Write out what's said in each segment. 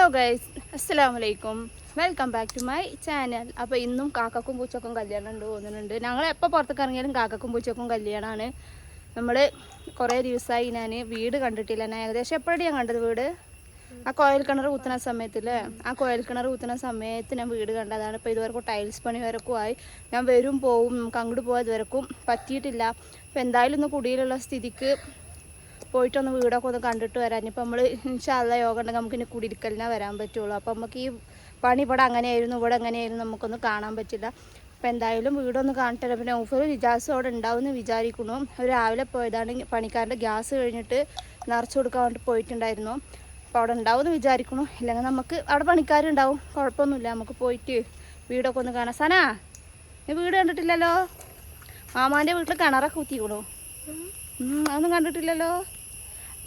Hello guys അസ്സലാമു വലൈക്കും welcome back to my channel അപ്പോൾ ഇന്നും കാക്കക്കും പൂച്ചക്കും കല്യാണം ഉണ്ട് തോന്നുന്നുണ്ട്. ഞങ്ങൾ എപ്പോൾ പുറത്തേക്ക് ഇറങ്ങിയാലും കാക്കക്കും പൂച്ചക്കും കല്യാണമാണ് നമ്മൾ കുറേ ദിവസമായി ഞാൻ വീട് കണ്ടിട്ടില്ല. ഞാൻ ഏകദേശം എപ്പോഴാണ് ഞാൻ കണ്ടത് വീട്? ആ കോയൽ കിണർ കുത്തുന്ന സമയത്തില്ലേ ആ കോയൽ കിണർ കുത്തുന്ന സമയത്ത് ഞാൻ വീട് കണ്ടതാണ് ഇപ്പോൾ ഇതുവരെക്കും ടൈൽസ് പണി വരക്കും ആയി. ഞാൻ വരും പോവും നമുക്ക് അങ്ങോട്ട് പോകാൻ ഇതുവരെക്കും പറ്റിയിട്ടില്ല. അപ്പോൾ എന്തായാലും ഒന്ന് കുടിയിലുള്ള സ്ഥിതിക്ക് പോയിട്ടൊന്ന് വീടൊക്കെ ഒന്ന് കണ്ടിട്ട് വരാൻ ഇപ്പം നമ്മൾ ഇൻഷാല്ല യോഗ ഉണ്ടെങ്കിൽ നമുക്ക് ഇനി കുടിയിരിക്കലിനാ വരാൻ പറ്റുള്ളൂ. അപ്പം നമുക്ക് ഈ പണി ഇവിടെ അങ്ങനെയായിരുന്നു ഇവിടെ അങ്ങനെയായിരുന്നു നമുക്കൊന്ന് കാണാൻ പറ്റില്ല. അപ്പം എന്തായാലും വീടൊന്ന് കാണിട്ടില്ല പിന്നെ ഓഫർ വിജാസ് അവിടെ ഉണ്ടാവുമെന്ന് വിചാരിക്കുന്നു. രാവിലെ പോയതാണ്. പണിക്കാരന്റെ ഗ്യാസ് കഴിഞ്ഞിട്ട് നിറച്ച് കൊടുക്കാൻ വേണ്ടി പോയിട്ടുണ്ടായിരുന്നു. അപ്പോൾ അവിടെ ഉണ്ടാവുമെന്ന് വിചാരിക്കുന്നു. ഇല്ലെങ്കിൽ നമുക്ക് അവിടെ പണിക്കാരുണ്ടാവും. കുഴപ്പമൊന്നുമില്ല. നമുക്ക് പോയിട്ട് വീടൊക്കെ ഒന്ന് കാണാം. സനാ നീ വീട് കണ്ടിട്ടില്ലല്ലോ? മാമാന്റെ വീട്ടിൽ കിണറൊക്കെ കുത്തിക്കണോ. അതൊന്നും കണ്ടിട്ടില്ലല്ലോ?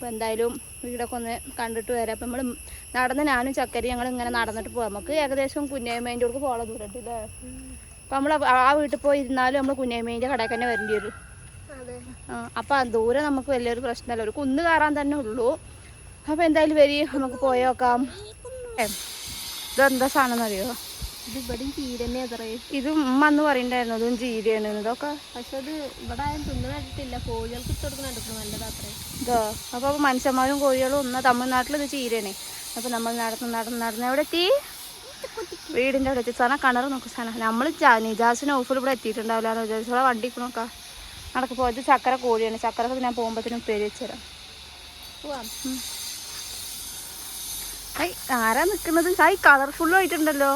അപ്പോൾ എന്തായാലും വീടൊക്കെ ഒന്ന് കണ്ടിട്ട് വരാം. അപ്പം നമ്മൾ നടന്ന് ഞാനും ചക്കരി ഞങ്ങൾ ഇങ്ങനെ നടന്നിട്ട് പോകാം നമുക്ക് ഏകദേശം കുഞ്ഞേമേന്റെ അടുക്ക് പോകാൻ ദൂരമുണ്ടല്ലേ അപ്പം നമ്മൾ ആ വീട്ടിൽ പോയി ഇരുന്നാലും നമ്മൾ കുഞ്ഞേമേന്റെ കടയിൽ തന്നെ വരേണ്ടി വരും. അപ്പം ദൂരം നമുക്ക് വലിയൊരു പ്രശ്നമല്ല. ഒരു കുന്ന് കയറാൻ തന്നെ ഉള്ളൂ. അപ്പോൾ എന്തായാലും വരി നമുക്ക് പോയേക്കാം ഇതെന്താ സാധനം എന്നറിയോ ഇവിടെയും ചീരന്നെ അത്രേ. ഇത് ഉമ്മ അന്ന് പറയണ്ടായിരുന്നു അതും ചീരയാണ് ഇതൊക്കെ. പക്ഷെ അത് ഇവിടെ ആരും തിന്നു കണ്ടിട്ടില്ല. കോഴികൾക്ക് ഇട്ട് കൊടുക്കുന്ന കണ്ടിട്ടുണ്ട്. നല്ലതാത്രേ ഇതോ അപ്പോൾ മനുഷ്യന്മാരും കോഴികളും ഒന്ന് തമിഴ്നാട്ടിൽ ഇത് ചീരയാണ്. അപ്പൊ നമ്മൾ നടന്ന് നടന്ന് നടന്ന് എവിടെ എത്തി? വീടിന്റെ അവിടെ എത്തി. സാധനം കിണർ നോക്കും സാധനം. നമ്മൾ നിജാസിന് ഓഫിൽ ഇവിടെ എത്തിയിട്ടുണ്ടാവില്ല ഇവിടെ വണ്ടി നോക്കാം. നടക്ക് പോയത് ചക്കര കോഴിയാണ്. ചക്കരക്ക് ഞാൻ പോകുമ്പോഴത്തേനും പേര് വെച്ചുതരാം ആരാ നിൽക്കുന്നത് ഹായ് കളർഫുള്ളും ആയിട്ടുണ്ടല്ലോ.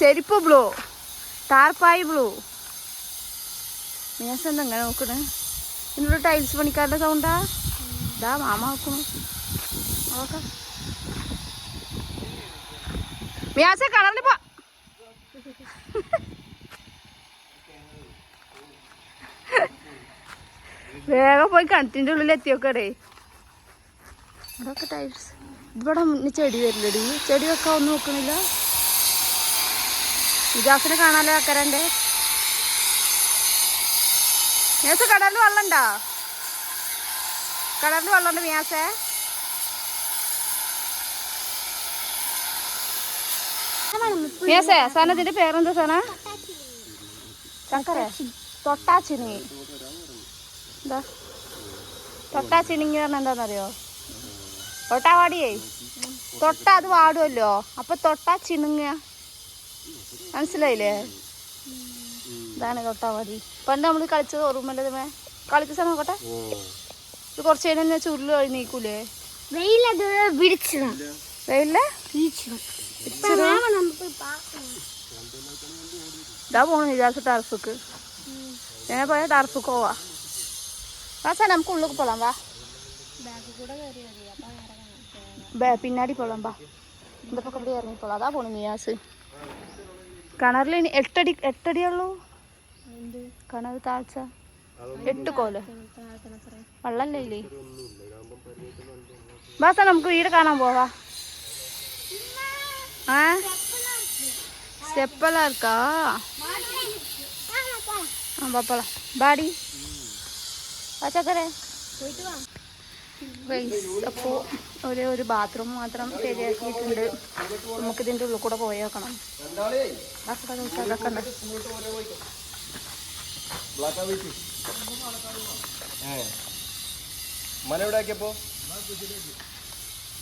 ചെരിപ്പ് ബ്ലൂ. താർപ്പായി ബ്ലൂ. മീൻസ് എന്താ ഇങ്ങനെ നോക്കണേ? ഇന്നൊരു ടൈൽസ് പണിക്കാരുടെ സൗണ്ടാ? ഇതാ മാമ നോക്കണു നോക്കാം മിയാസ പോ. വേഗം പോയി കിണറ്റിന്റെ ഉള്ളിൽ എത്തിയോക്കടേ. അതൊക്കെ ടൈൽസ്. ഇവിടെ ചെടി വരില്ലടി ചെടി വെക്കാൻ ഒന്നും നോക്കണില്ല ഇജാസിനെ കാണാലോ അക്കരന്റെ മിയാസ കടലിൽ വെള്ളമുണ്ടോ? കടലിൽ വെള്ളമുണ്ട് മിയാസേ മിയാസേ സനത്തിന്റെ പേരെന്താ സന? ചക്കര തൊട്ടാച്ചിനി. എന്താ? തൊട്ടാച്ചിനിങ്ങി പറഞ്ഞാൽ എന്താണെന്നറിയോ? തൊട്ടാ തൊട്ട അത് വാടുമല്ലോ അപ്പൊ തൊട്ടാ ചിണുങ്ങ മനസ്സിലായില്ലേ ഇതാണ് തൊട്ടാ വാടി പണ്ട് നമ്മൾ കളിച്ചത് ഓർമ്മല്ലേ കളിച്ച സമയം നോക്കട്ടെ ഇത് കുറച്ച് കഴിഞ്ഞാൽ തന്നെ ചുരുള് കഴിഞ്ഞ് നീക്കൂലേ വെയിലത് പിടിച്ചതാ വെയില്ലേ ഇതാ പോണു വിചാരിച്ച ടർഫിക്ക് ഞാൻ പോയ ടർഫിക്ക് പോവാ വാ സാർ നമുക്ക് ഉള്ളിൽ പോലാം വാ ബാഗ് കൂടെ കയറി മതി അപ്പൊ നേരെ കാണാം ബേ പിന്നാടി പോലാം വാ இந்த பக்கம் அப்படியே இறங்கி போலாம் அதான் போகணும் மியாசு കിണറിൽ ഇനി എട്ടടി എട്ടടിയുള്ളൂ എന്ത് കിണർ താഴ്ച എട്ട് കോല് താഴ്ത്തണത്രേ വെള്ളല്ലേ ഇല്ലേ ബാസ നമുക്ക് വീട് കാണാൻ പോവാ ആ സ്റ്റെപ്പെല്ലാം இருக்கா ആ പാപ്പളാം ബാടി പച്ചക്കറി പോയിട്ട് വാ അപ്പോൾ ഒരു ഒരു ബാത്റൂം മാത്രം ശരിയാക്കിയിട്ടുണ്ട്. നമുക്ക് ഇതിന്റെ ഉള്ളിൽ കൂടെ പോയി മന എവിടെ ആക്കിയപ്പോ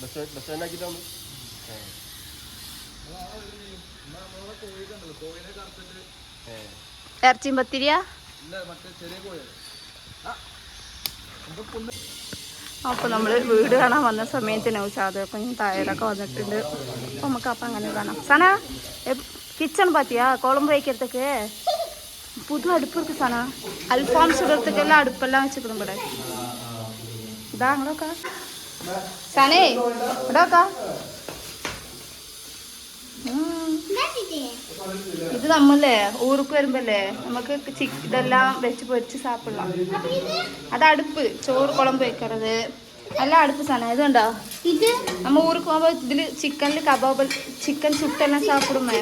ബസ് ബസ് സ്റ്റാൻഡ് ആക്കിട്ടാണ് ഇറച്ചിയും പത്തിരിയാ? അപ്പോൾ നമ്മൾ വീട് കാണാൻ വന്ന സമയത്ത് നൗഷാദൊക്കെ താഴേലൊക്കെ വന്നിട്ടുണ്ട്. അപ്പോൾ നമുക്ക് അപ്പം അങ്ങനെ കാണാം. സന കിച്ചൺ പാത്തിയാ? കുളമ്പ് വയ്க்கிறதுக்கு പുതു അടുപ്പ് ഇருக்கு സന. അൽഫാം ചുടത്തേക്കെല്ലാം അടുപ്പെല്ലാം വെച്ചിരിക്കണം ഇവിടെ. ഇതാ അങ്ങോട്ടൊക്കെ സനേ ഇവിടെയൊക്കെ ഇത് നമ്മളല്ലേ ഊർക്ക് വരുമ്പല്ലേ നമുക്ക് ചിക്ക് ഇതെല്ലാം വെച്ച് പൊരിച്ച് സാപ്പിടலாம் അത് അടുപ്പ് ചോറ് കുളമ്പ് വെക്കണത് എല്ലാം അടുപ്പ് സാധനം. ഇതുണ്ടോ? ഇത് നമ്മ ഊർക്ക് പോകുമ്പോ ഇതിൽ ചിക്കനിൽ കബാബ് ചിക്കൻ ചുട്ടെല്ലാം സാപ്പിടുമേ?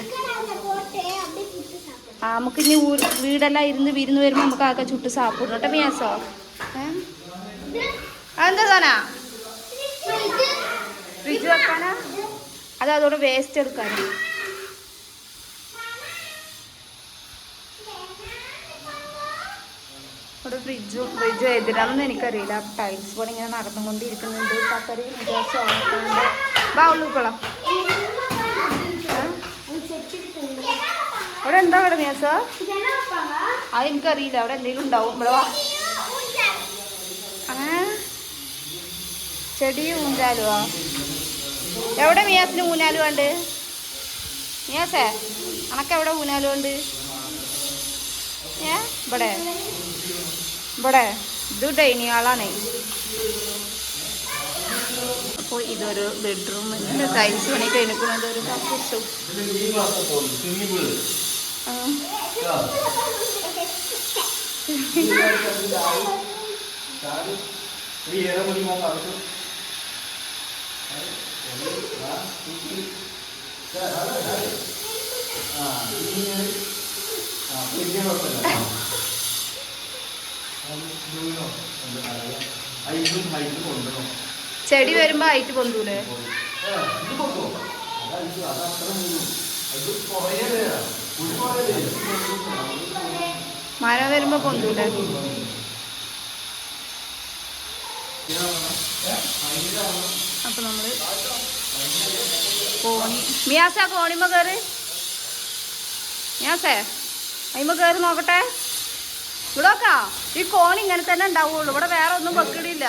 ആ നമുക്ക് ഇനി ഊർ വീടെല്ലാം ഇരുന്ന് വിരുന്ന് വരുമ്പോ നമുക്ക് ആകെ ചുട്ട് സാപ്പിടണം. കേട്ടോ മിയാസോ? അതെന്താ സാധന? ഫ്രിഡ്ജ് വെക്കാനാ? അത് അതോടെ വേസ്റ്റ് എടുക്കാൻ ഇവിടെ ഫ്രിഡ്ജും ഫ്രിഡ്ജും എതിരാണെന്ന് എനിക്കറിയില്ല. ടൈൽസ് പോലെ ഇങ്ങനെ നടന്നുകൊണ്ടിരിക്കുന്നുണ്ട്. പത്തരി വിചാരിച്ചുണ്ട് വാ ഉള്ളിക്കോളാം ഇവിടെ എന്താ ഇവിടെ മിയാസ അത് എനിക്കറിയില്ല. അവിടെ എന്തെങ്കിലും ഉണ്ടാവും. ഇവിടെ വാ. ചെടി ഊഞ്ഞാലുവാ എവിടെ മിയാസിന് ഊനാലും ഉണ്ട് മിയാസേ അണക്ക് എവിടെ ഊഞ്ഞാലും ഉണ്ട് ഏ? ഇവിടെ. ഇവിടെ. ഇതുടെ ഇനി ആളാണ് അപ്പോൾ ഇതൊരു ബെഡ്റൂം ടൈൽസ് പണി കഴിഞ്ഞിരിക്കുന്നത് ഒരു കക്കൂസും ആ. ചെടി വരുമ്പോ ആയിട്ട് പൊന്തൂലേ? മരം വരുമ്പോ പൊന്തൂലേ? അപ്പൊ നമ്മൾ കോണി മിയാസ കോണിമ കയറി മിയാസേ അയിമ കയറി നോക്കട്ടെ. ഇവിടെ നോക്കാ ഈ കോണി ഇങ്ങനെ തന്നെ ഉണ്ടാവുള്ളൂ. ഇവിടെ വേറെ ഒന്നും വെക്കിടില്ല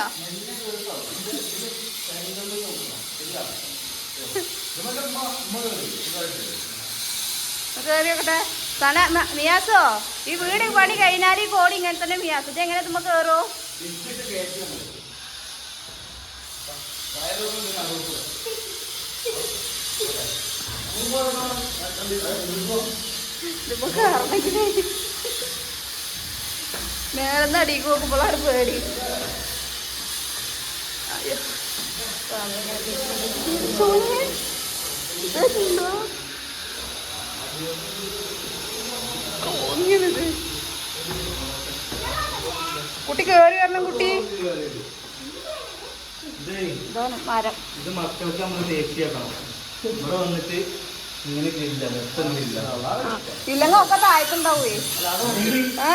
കയറി നോക്കട്ടെ. മ- മിയാസോ ഈ വീട് പണി കഴിഞ്ഞാൽ ഈ കോണി ഇങ്ങനെ തന്നെ മിയാസോ. ഇത് എങ്ങനെ നമ്മ കയറോ മേലെന്ന് അടിക്ക് നോക്കുമ്പോഴാണ് പേടി അയ്യോ. കുട്ടി കേറി വരണം കുട്ടി ഇതാണ് മരം. ഇത് മക്കൾക്ക് നമ്മൾ സേഫ്റ്റി ആക്കണം. ഇവിടെ വന്നിട്ട് ഇങ്ങനെ ഇല്ല ആ, ഇല്ലെങ്കിൽ ഒക്കെ താഴത്തുണ്ടാവേ. ആ.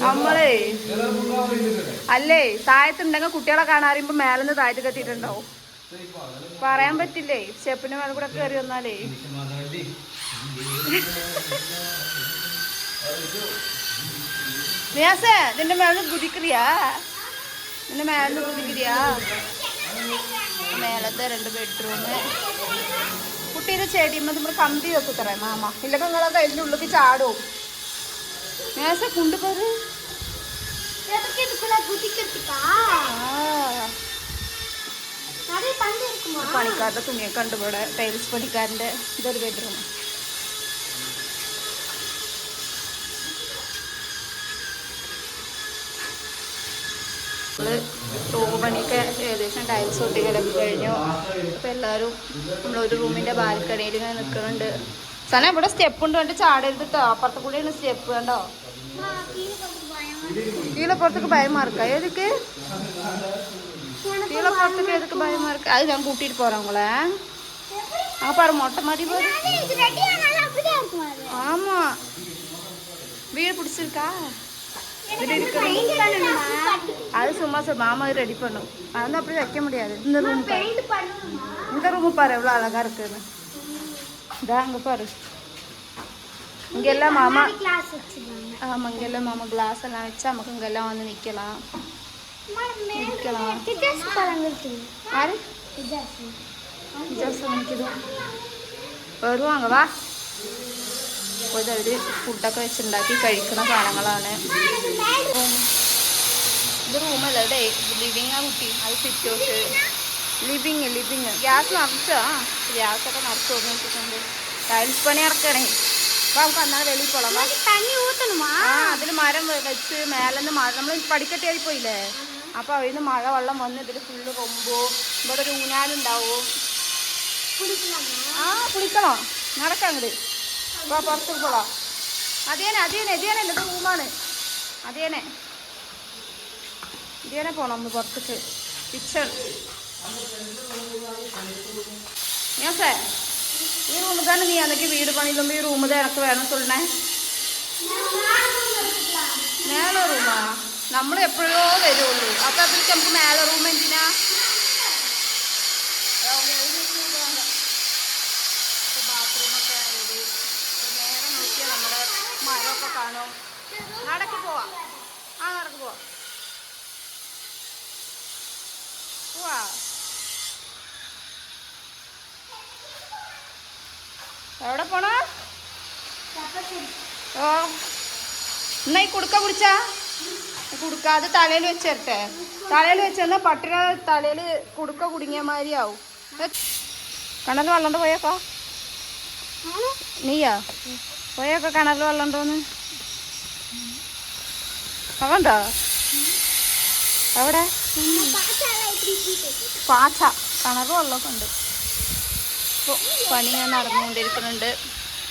നമ്മളേ അല്ലേ താഴത്തുണ്ടെങ്കിൽ കുട്ടികളെ കാണാറിയുമ്പോ മേലെന്ന് താഴത്ത് കത്തിയിട്ടുണ്ടാവും. പറയാൻ പറ്റില്ലേ? സ്റ്റെപ്പിന് മേലെ കൂടെ കയറി വന്നാലേ. നിയാസേ നിന്റെ മേലെ കുതിക്കിറിയാ നിന്റെ മേലെ കുതിക്കിറിയാ മേലത്തെ രണ്ട് ബെഡ്റൂം കുട്ടീന്റെ ചെടിയുമ്പോ നമ്മൾ കമ്പി വെക്കുത്തറേ മാമ ഇല്ലെങ്കിൽ നിങ്ങളൊക്കെ അതിൻ്റെ ഉള്ളിലേക്ക് ചാടും മേസ കൊണ്ടുപോര് எதுக்கு இதுக்குள்ள குதிக்கிறதுக்கா நிறைய தண்ணி இருக்குமா പണിക്കാരുടെ തുണിയൊക്കെ ഉണ്ട് ഇവിടെ ടൈൽസ് പണിക്കാരൻ്റെ ഇതൊരു ബെഡ്റൂം നമ്മൾ റൂം പണിയൊക്കെ ഏകദേശം ടൈൽസ് ഒട്ടി കിടക്കി കഴിഞ്ഞു അപ്പോൾ എല്ലാവരും നമ്മളൊരു റൂമിൻ്റെ ബാൽക്കണിയിൽ ഇങ്ങനെ നിൽക്കുന്നുണ്ട് സന ഇവിടെ സ്റ്റെപ്പ് ഉണ്ട് കണ്ട് ചാടരുത് കേട്ടോ അപ്പുറത്ത് കൂടെയാണ് സ്റ്റെപ്പ് കണ്ടോ കീഴപ്പുറത്തേക്ക് ഭയം മാർക്കാ ഏതൊക്കെ கீழப்படத்துக்கு எதுக்கு பயமா இருக்கு அது நான் கூட்டிட்டு போறேன் உங்களை அங்க பாரு மொட்டை மாதிரி ஆமா வீடு பிடிச்சிருக்கா அது சும்மா சார் மாமா ரெடி பண்ணும். அது அப்படி அப்படியே வைக்க முடியாது. இந்த ரூம் இந்த ரூம் பாரு எவ்வளோ அழகாக இருக்குன்னு. இதான் அங்கே பாரு. இங்கே எல்லாம் மாமா ஆமாம் இங்கே எல்லாம் மாமா கிளாஸ் எல்லாம் வச்சு நமக்கு இங்கெல்லாம் வந்து நிற்கலாம் நிற்கலாம் வருவாங்க வா. അപ്പോൾ ഇതവർ ഫുഡൊക്കെ വെച്ചുണ്ടാക്കി കഴിക്കുന്ന സാധനങ്ങളാണ്. ഇത് റൂമല്ല ഇവിടെ ലിവിങ് ആ കുട്ടി. അത് sit out living living gas നിറച്ചോ? ആ ഗ്യാസൊക്കെ നിറച്ച് തോന്നിട്ടുണ്ട് ടൈൽസ് പണി ഇറക്കണേ അപ്പൊ നമുക്ക് അന്നാ വെളിയിൽ പോളാം അതിൽ മരം വെച്ച് മേലെന്ന് മഴ നമ്മൾ പടിക്കെട്ടിയായി പോയില്ലേ? അപ്പോൾ അവിടെ നിന്ന് മഴ വെള്ളം വന്ന് ഇതിൽ ഫുള്ള് കൊമ്പോ ഇവിടെ ഒരു ഊനാലുണ്ടാവോ ആ കുളിക്കണോ? നടക്കാം അങ്ങോട്ട് വാ പുറത്തേക്ക് പോവാം അതേനെ അതേനെ അതേനെ ഇത് റൂമാണ്. അതേനെ ഇതേനെ പോണം ഒന്ന് പുറത്തേക്ക്. കിച്ചൺ ഞാസേ ഈ റൂമിൽ തന്നെ നീ വീട് പണിയിലുമ്പോ ഈ റൂമിൽ എനക്ക് വേണം ചൊല്ലണേ മേലെ റൂമാ നമ്മൾ എപ്പോഴോ വരുള്ളൂ. അപ്പൊ അതിൽ നമുക്ക് മേലെ റൂം എന്തിനാ? കാണും. നടക്ക് പോവാ. ആ നടക്ക് പോവാ. എവിടെ പോണോ? ഓ. എന്നാ ഈ കുടുക്ക കുടിച്ച? കുടുക്ക അത് തലയിൽ വെച്ചേരട്ടെ. തലയിൽ വെച്ചെന്നാ പട്ടിന തലയിൽ കുടുക്ക കുടുങ്ങിയ മാതിരി ആവും. കണൽ വെള്ളണ്ട് പോയേക്കോ? നീയാ? പോയേക്കോ കണൽ വെള്ളണ്ടോന്ന് അതുണ്ടോ അവിടെ? പാച്ച. കിണറ് വെള്ളമൊക്കെ ഉണ്ട്. ഇപ്പോൾ പണി ഞാൻ നടന്നുകൊണ്ടിരിക്കുന്നുണ്ട്.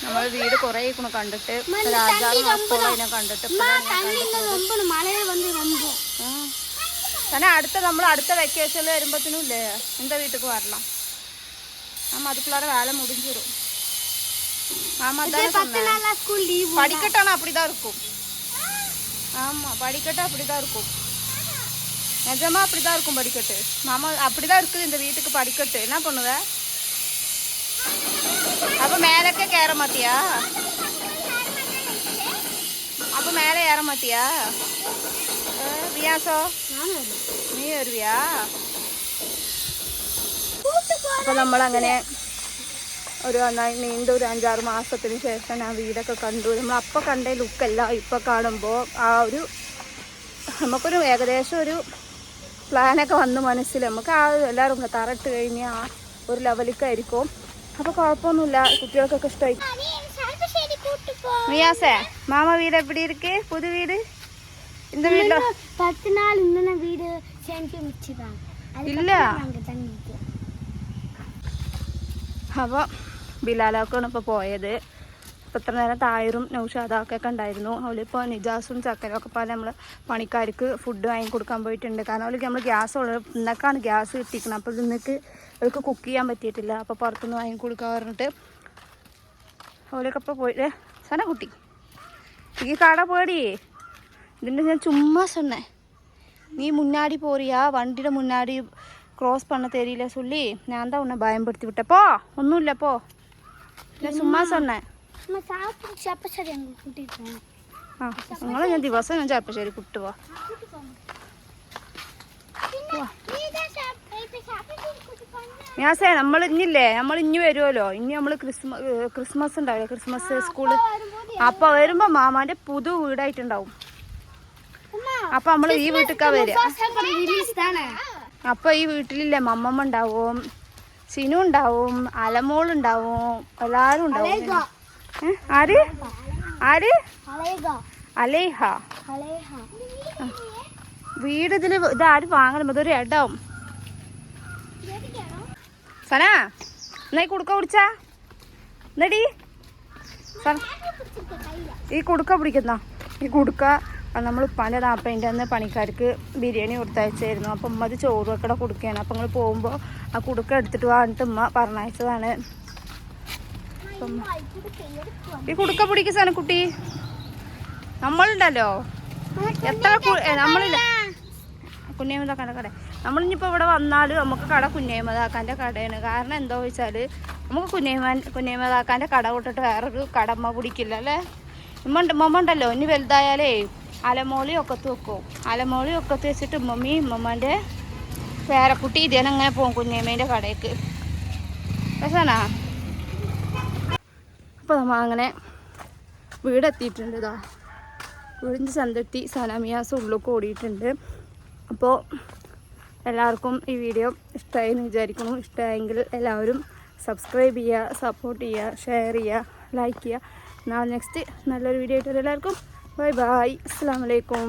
നമ്മൾ വീട് കുറേ ഇരിക്കണം കണ്ടിട്ട്. രാജാവ് അതിനെ കണ്ടിട്ട് തന്നെ അടുത്ത നമ്മൾ അടുത്ത വെക്കേഷനിൽ വരുമ്പോഴത്തേനും ഇല്ലേ? എന്റെ വീട്ടിൽ വരണം. ആ മതിപ്പിള്ളേരെ വേല മുടിഞ്ചിരും ആ മതി പഠിക്കട്ടാണ് അപ്പിടിതാ ഇരിക്കും ஸ்கூல் லீவ் படிக்கட்டானா அப்படிதான் இருக்கும் ஆமா படிக்கட்டு அப்படிதான் இருக்கும் நிஜமா அப்படிதான் இருக்கும் படிக்கட்டு மாமா அப்படிதான் இருக்குது இந்த வீட்டுக்கு படிக்கட்டு என்ன பண்ணுவ அப்ப மேலக்க ஏற மாட்டியா அப்ப மேல ஏற மாட்டியா ഏ, റിയാസോ നീ വരുവിയാ അപ്പൊ നമ്മളങ്ങനെ ഒരു നന്നായി നീണ്ട ഒരു അഞ്ചാറ് മാസത്തിന് ശേഷം ആ വീടൊക്കെ കണ്ടു. നമ്മൾ അപ്പോൾ കണ്ട ലുക്കല്ല. ഇപ്പോൾ കാണുമ്പോൾ ആ ഒരു നമുക്കൊരു ഏകദേശം ഒരു പ്ലാനൊക്കെ വന്ന് മനസ്സിൽ. നമുക്ക് ആ എല്ലാവരും തറട്ട് കഴിഞ്ഞ് ആ ഒരു ലെവലിക്കായിരിക്കും അപ്പോൾ കുഴപ്പമൊന്നുമില്ല. കുട്ടികൾക്കൊക്കെ ഇഷ്ടമായി. മിയാസേ മാമ വീട് എവിടെ ഇരിക്കേ? പുതു വീട്? இந்த வீட்ல பத்து நாள் இன்னும் வீடு செஞ்சு ബിലാലൊക്കെയാണ് ഇപ്പോൾ പോയത് ഇപ്പം ഇത്ര നേരം തായറും നൗഷാദൊക്കെ ഉണ്ടായിരുന്നു അവളിപ്പോൾ നിജാസും ചക്കരും ഒക്കെ പല നമ്മൾ പണിക്കാർക്ക് ഫുഡ് വാങ്ങി കൊടുക്കാൻ പോയിട്ടുണ്ട് കാരണം അവൾക്ക് നമ്മൾ ഗ്യാസ് ഉള്ളത് ഇന്നൊക്കെയാണ് ഗ്യാസ് കിട്ടിക്കുന്നത് അപ്പോൾ ഇന്നക്ക് അവൾക്ക് കുക്ക് ചെയ്യാൻ പറ്റിയിട്ടില്ല അപ്പോൾ പുറത്തുനിന്ന് വാങ്ങി കൊടുക്കാൻ പറഞ്ഞിട്ട് അവളൊക്കെ ഇപ്പോൾ പോയിട്ട് സന കുട്ടി ഈ കട പോടിയേ ഇതിൻ്റെ ഞാൻ ചുമ്മാ சொன்னேன் நீ முன்னாடி போறியா வண்டியில் முன்னாடி க்ராஸ் பண்ண தெரியல சொல்லி நான் தான் உன்னை பயன்படுத்தி விட்டேன் போ ஒன்றும் இல்லை போ ഞാൻ ചുമ്മാ സൊന്നെ ആ നിങ്ങൾ ഞാൻ ദിവസം ഞാൻ ചാപ്പശ്ശേരി കുട്ടുവാ ഞാസേ നമ്മൾ ഇന്നില്ലേ നമ്മൾ ഇനി വരുമല്ലോ ഇനി നമ്മൾ ക്രിസ്മസ് ക്രിസ്മസ് ഉണ്ടാവില്ല ക്രിസ്മസ് സ്കൂൾ? അപ്പൊ വരുമ്പോ മാമാന്റെ പുതു വീടായിട്ടുണ്ടാവും. അപ്പൊ നമ്മൾ ഈ വീട്ടിക്കാ വരിക. അപ്പൊ ഈ വീട്ടിലില്ലേ മമ്മമ്മ ഉണ്ടാവും. സിനു ഉണ്ടാവും അലമോൾ ഉണ്ടാവും. എല്ലാരും ഉണ്ടാവും ആര്? ആര്? അലേഹ. വീട് ഇതിൽ ഇത് ആര് വാങ്ങണം? ഇതൊരു ഇടവും സന എന്നാ ഈ കുടുക്ക പിടിച്ചാ എന്നടി ഈ കുടുക്ക പിടിക്കുന്ന? ഈ കുടുക്ക നമ്മൾ ഉപ്പാന്റെ താപ്പേന്റെ അന്ന് പണിക്കാർക്ക് ബിരിയാണി കൊടുത്തയച്ചായിരുന്നു. അപ്പം ഉമ്മ അത് ചോറ് വെക്കട കൊടുക്കുകയാണ്. അപ്പം നിങ്ങൾ പോകുമ്പോൾ ആ കുടുക്ക എടുത്തിട്ട് വന്നിട്ട് ഉമ്മ പറഞ്ഞയച്ചതാണ്. അപ്പം ഈ കുടുക്ക പിടിക്കുക സനക്കുട്ടി നമ്മളുണ്ടല്ലോ. എത്ര നമ്മളില്ല. കുഞ്ഞേമതാക്കാന്റെ കട. നമ്മളിനിപ്പോൾ ഇവിടെ വന്നാലും നമുക്ക് കട കുഞ്ഞേമതാക്കാന്റെ കടയാണ്. കാരണം എന്താ വെച്ചാൽ നമുക്ക് കുഞ്ഞേമ കുഞ്ഞേമതാക്കാന്റെ കട വിട്ടിട്ട് വേറൊരു കടമ്മ പിടിക്കില്ല അല്ലേ? ഉമ്മ ഉണ്ട് ഉമ്മ ഉണ്ടല്ലോ. ഇനി വലുതായാലേ അലമോളി ഒക്കത്ത് വെക്കും. അലമോളി ഒക്കത്ത് വെച്ചിട്ട് ഉമ്മമ്മി ഉമ്മമ്മന്റെ പേരക്കുട്ടി അങ്ങനെ പോകും കുഞ്ഞമ്മേന്റെ കടയ്ക്ക് പക്ഷേനാ അപ്പോൾ നമ്മൾ അങ്ങനെ വീടെത്തിയിട്ടുണ്ട് ഇതാ. വീടിന്റെ ചന്തെത്തി സനാമിയാസ് ഉള്ളിൽ കൂടിയിട്ടുണ്ട് അപ്പോൾ എല്ലാവർക്കും ഈ വീഡിയോ ഇഷ്ടമായി എന്ന് വിചാരിക്കുന്നു. ഇഷ്ടമായെങ്കിൽ എല്ലാവരും സബ്സ്ക്രൈബ് ചെയ്യുക സപ്പോർട്ട് ചെയ്യുക ഷെയർ ചെയ്യുക ലൈക്ക് ചെയ്യുക. എന്നാൽ നെക്സ്റ്റ് നല്ലൊരു വീഡിയോ ആയിട്ട് എല്ലാവർക്കും. ബൈ ബൈ അസ്സാം വലൈക്കും